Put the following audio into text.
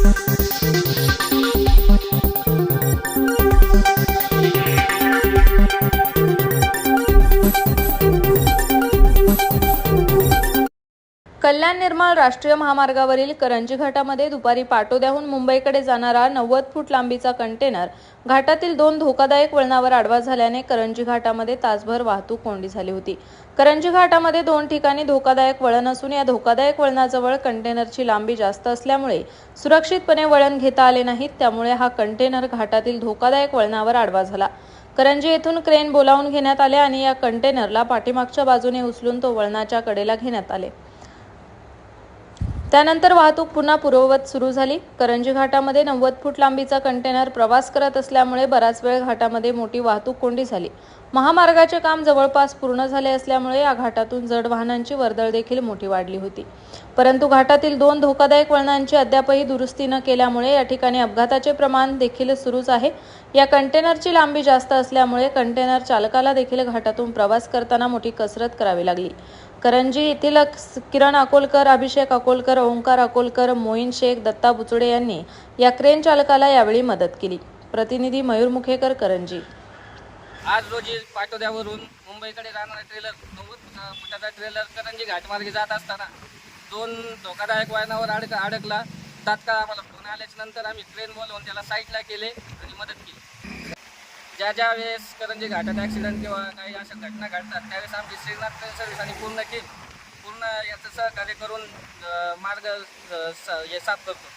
Thank you. कल्याण निर्माण राष्ट्रीय महामार्गावरील करंजी घाटामध्ये दुपारी पाटोद्याहून मुंबईकडे जाणारा नव्वद फूट लांबीचा कंटेनर घाटातील दोन धोकादायक वळणावर आडवा झाल्याने करंजी घाटामध्ये तासभर वाहतूक कोंडी झाली होती. करंजी घाटामध्ये दोन ठिकाणी धोकादायक वळण असून या धोकादायक वळणाजवळ कंटेनरची लांबी जास्त असल्यामुळे सुरक्षितपणे वळण घेता आले नाहीत त्यामुळे हा कंटेनर घाटातील धोकादायक वळणावर आडवा झाला. करंजी येथून क्रेन बोलावून घेण्यात आले आणि या कंटेनरला पाठीमागच्या बाजूने उचलून तो वळणाच्या कडेला घेण्यात आले. त्यानंतर वाहतूक पुन्हा पूर्ववत सुरू झाली. करंजी घाटामध्ये नव्वद फूट लांबीचा कंटेनर प्रवास करत असल्यामुळे बराच वेळ घाटामध्ये मोठी वाहतूक कोंडी झाली. महामार्गाचे काम जवळपास पूर्ण झाले असल्यामुळे या घाटातून जड वाहनांची वर्दळ देखील मोठी वाढली होती. परंतु घाटातील दोन धोकादायक वळणांची अद्यापही दुरुस्ती न केल्यामुळे या ठिकाणी अपघाताचे प्रमाण देखील सुरूच आहे. या कंटेनरची लांबी जास्त असल्यामुळे कंटेनर चालकाला देखील घाटातून प्रवास करताना मोठी कसरत करावी लागली. करंजी येथील किरण अकोलकर अभिषेक अकोलकर ओंकार अकोलकर मोईन शेख दत्ता बुचडे यांनी या क्रेन चालकाला यावेळी मदत केली. प्रतिनिधी मयूर मुखेकर करंजी. आज रोजी पाटोद्यावरून मुंबईकडे जाणारा ट्रेलर नव्वद फुटाचा ट्रेलर करंजी घाटमार्गे जात असताना दोन धोकादायक वाहनावर अडक अडकला. तात्काळ आम्हाला फोन आल्याच्यानंतर आम्ही ट्रेन बोलवून त्याला साईडला केले आणि मदत केली. ज्या ज्या वेळेस करंजी घाटात ॲक्सिडेंट किंवा काही अशा घटना घडतात त्यावेळेस आमची श्रीनाथ सर्व्हिस आणि पूर्ण टीम पूर्ण याचं सहकार्य करून मार्ग स- हे साफ करतो.